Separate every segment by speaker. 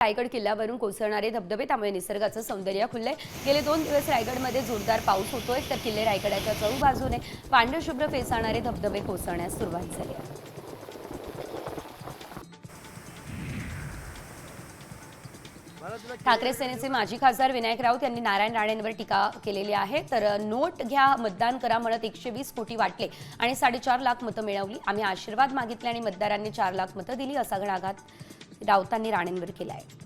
Speaker 1: रायगड किल्ल्यावरून कोसळणारे धबधबे त्यामुळे निसर्गाचं सौंदर्य खुललंय. गेले दोन दिवस रायगडमध्ये जोरदार पाऊस होतोय तर किल्ले रायगडाच्या चौबाजूने बाजूने पांढरे फेसाळणारे धबधबे कोसळण्यास सुरुवात झाली आहे. ठाकरे सेनेचे माजी खासदार विनायक राऊत यांनी नारायण राणेंवर टीका केलेली आहे. तर नोट घ्या मतदान करा म्हणत एकशे वीस कोटी वाटले आणि साडेचार लाख मतं मिळवली. आम्ही आशीर्वाद मागितले आणि मतदारांनी चार लाख मतं दिली असा घणाघात राऊतांनी राणेंवर केला आहे.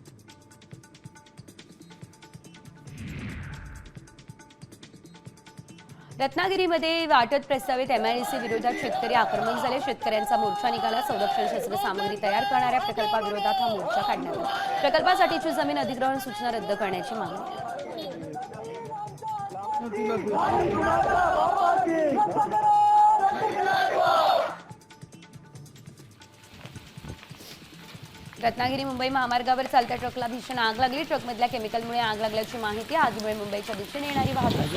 Speaker 1: रत्नागिरीमध्ये वाटत प्रस्तावित एमआयडीसी विरोधात शेतकरी आक्रमक झाले. शेतकऱ्यांचा मोर्चा निघाला. संरक्षण शस्त्र सामग्री तयार करणाऱ्या प्रकल्पाविरोधात हा मोर्चा काढण्यात आला. प्रकल्पासाठीची जमीन अधिग्रहण सूचना रद्द करण्याची मागणी. रत्नागिरी मुंबई महामार्गावर चालत्या ट्रकला भीषण आग लागली. ट्रकमधल्या केमिकलमुळे आग लागल्याची माहिती आगीमुळे मुंबईच्या दिशेने येणारी वाहतूक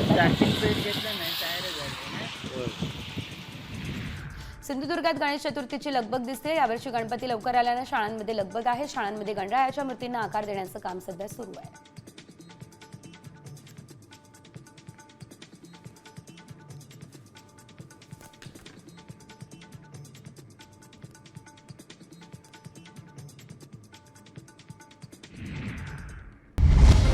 Speaker 1: सिंधुदुर्गात गणेश चतुर्थीची लगबग दिसते. यावर्षी गणपती लवकर आल्यानं शाळांमध्ये लगबग आहे. शाळांमध्ये गणरायाच्या मूर्तींना आकार देण्याचं काम सध्या सुरू आहे.